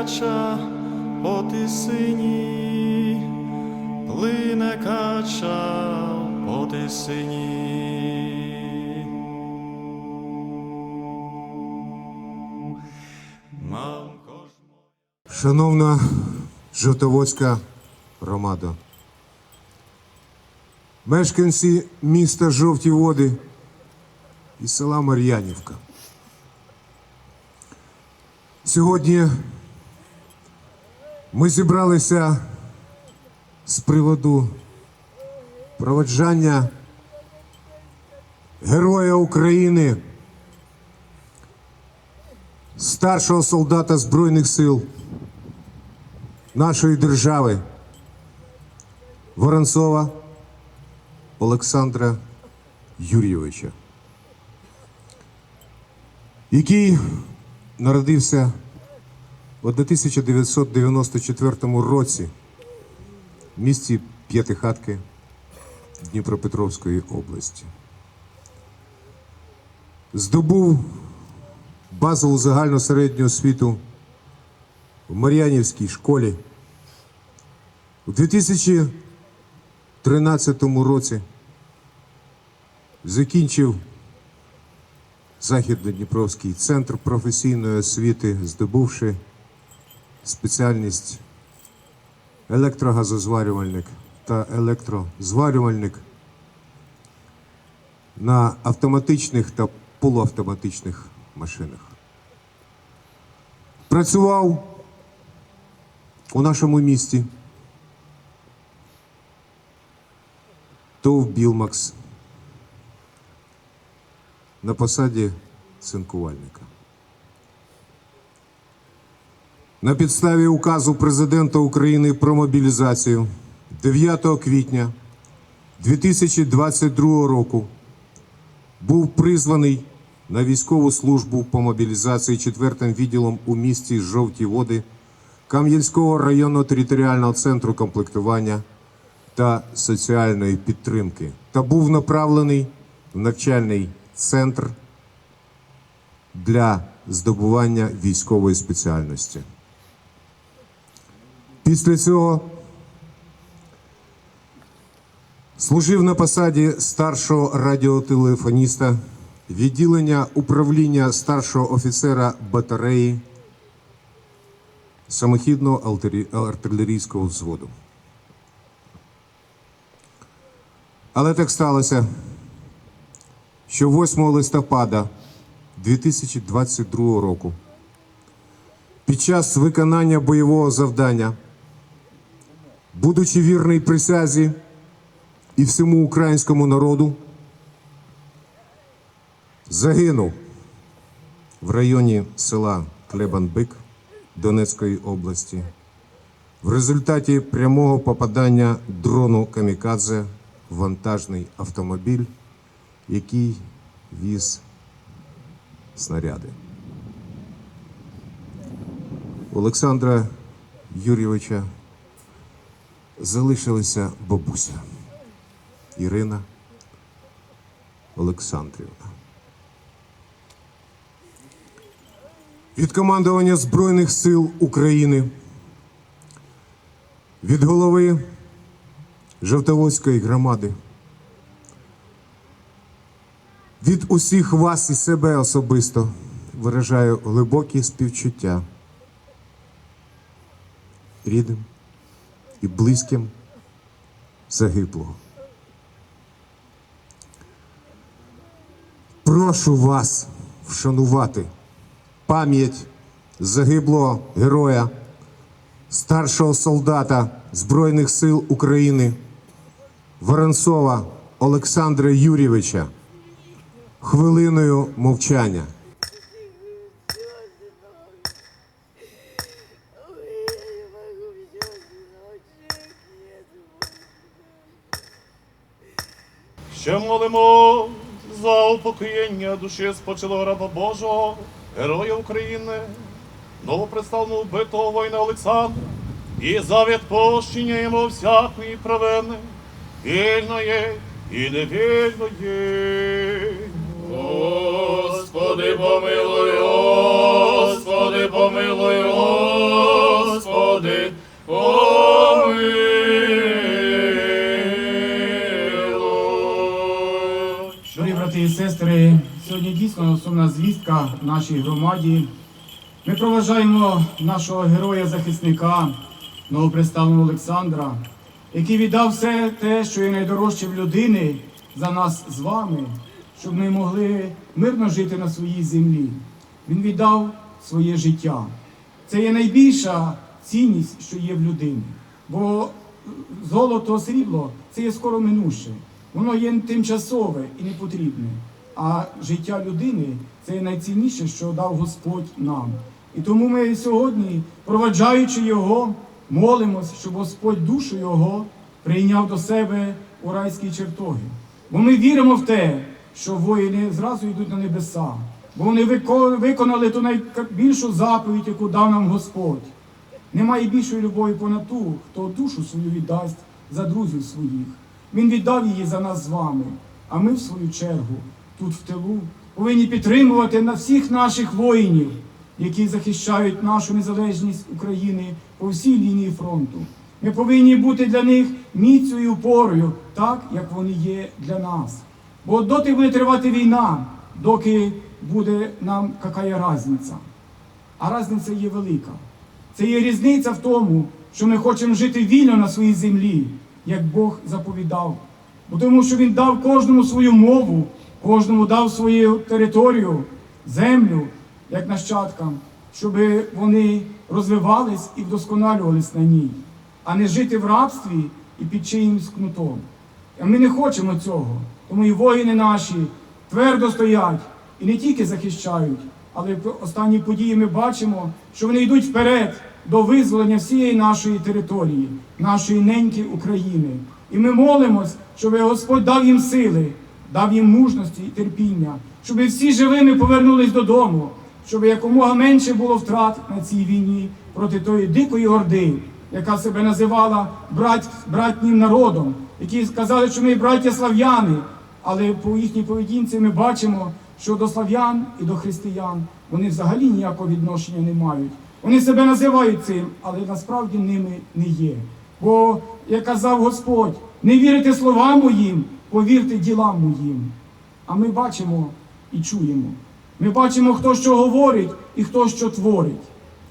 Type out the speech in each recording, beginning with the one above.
кача по тисині, плине кача по тисині. Шановна Жовтоводська громада, мешканці міста Жовті Води і села Мар'янівка. Сьогодні ми зібралися з приводу проведжання Героя України, старшого солдата Збройних сил нашої держави Воронцова Олександра Юрійовича, який народився в 1994 році в місті П'ятихатки Дніпропетровської області. Здобув базову загальну середню освіту в Мар'янівській школі. У 2013 році закінчив Західно-Дніпровський центр професійної освіти, здобувши спеціальність електрогазозварювальник та електрозварювальник на автоматичних та полуавтоматичних машинах. Працював у нашому місті ТОВ Білмакс на посаді цинкувальника. На підставі указу президента України про мобілізацію 9 квітня 2022 року був призваний на військову службу по мобілізації 4 відділом у місті Жовті Води Кам'янського районного територіального центру комплектування та соціальної підтримки та був направлений в навчальний центр для здобування військової спеціальності. Після цього служив на посаді старшого радіотелефоніста відділення управління старшого офіцера батареї самохідного артилерійського взводу. Але так сталося, що 8 листопада 2022 року під час виконання бойового завдання, будучи вірний присязі і всьому українському народу, загинув в районі села Клебанбик Донецької області в результаті прямого попадання дрону Камікадзе в вантажний автомобіль, який віз снаряди. Олександра Юрійовича залишилася бабуся Ірина Олександрівна. Від командування Збройних сил України, від голови Жовтоводської громади, від усіх вас і себе особисто виражаю глибокі співчуття рідним і близьким загиблого. Прошу вас вшанувати пам'ять загиблого героя, старшого солдата Збройних сил України Воронцова Олександра Юрійовича хвилиною мовчання. Ще молимо за упокоєння душі спочилого раба Божого, Героя України, новопредставного вбитого воїна Олександра, і за відпущення йому всякої провини, вільної і невільної. Господи, помилуй, Господи, помилуй, Господи. Сестри, сьогодні дійсно сумна звістка в нашій громаді. Ми проважаємо нашого героя-захисника, новоприставленого Олександра, який віддав все те, що є найдорожче в людини за нас з вами, щоб ми могли мирно жити на своїй землі. Він віддав своє життя. Це є найбільша цінність, що є в людині. Бо золото, срібло це є скоро минуще. Воно є тимчасове і не потрібне. А життя людини це найцінніше, що дав Господь нам. І тому ми сьогодні, проваджаючи його, молимось, щоб Господь душу його прийняв до себе у райські чертоги. Бо ми віримо в те, що воїни зразу йдуть на небеса, бо вони виконали ту найбільшу заповідь, яку дав нам Господь. Немає більшої любові понад ту, хто душу свою віддасть за друзів своїх. Він віддав її за нас з вами. А ми, в свою чергу, тут в тилу, повинні підтримувати на всіх наших воїнів, які захищають нашу незалежність України по всій лінії фронту. Ми повинні бути для них міцю і упорою, так як вони є для нас. Бо доти буде тривати війна, доки буде нам какая різниця. А різниця є велика. Це є різниця в тому, що ми хочемо жити вільно на своїй землі, як Бог заповідав. Бо тому що Він дав кожному свою мову, кожному дав свою територію, землю, як нащадкам, щоб вони розвивались і вдосконалювались на ній, а не жити в рабстві і під чиїмсь кнутом. А ми не хочемо цього. Тому і воїни наші твердо стоять і не тільки захищають, але останні події ми бачимо, що вони йдуть вперед до визволення всієї нашої території, нашої неньки України. І ми молимось, щоб Господь дав їм сили, дав їм мужності і терпіння, щоб всі живими повернулись додому, щоб якомога менше було втрат на цій війні проти тої дикої орди, яка себе називала брат, братнім народом, які сказали, що ми браття слав'яни, але по їхній поведінці ми бачимо, що до слав'ян і до християн вони взагалі ніякого відношення не мають. Вони себе називають цим, але насправді ними не є. Бо, як казав Господь, не вірите словам моїм, повірте ділам моїм. А ми бачимо і чуємо. Ми бачимо, хто що говорить і хто що творить.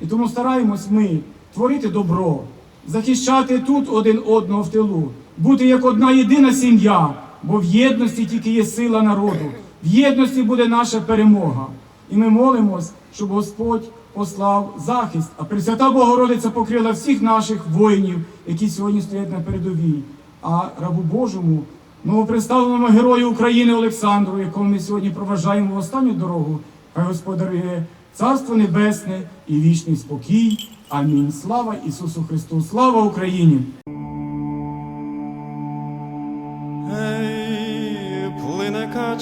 І тому стараємось ми творити добро, захищати тут один одного в тилу, бути як одна єдина сім'я, бо в єдності тільки є сила народу, в єдності буде наша перемога. І ми молимось, щоб Господь послав захист, а Пресвята Богородиця покрила всіх наших воїнів, які сьогодні стоять на передовій. А рабу Божому, новоприставленому герою України Олександру, якого ми сьогодні проважаємо в останню дорогу, хай Господь дарує Царство Небесне і вічний спокій. Амінь. Слава Ісусу Христу! Слава Україні!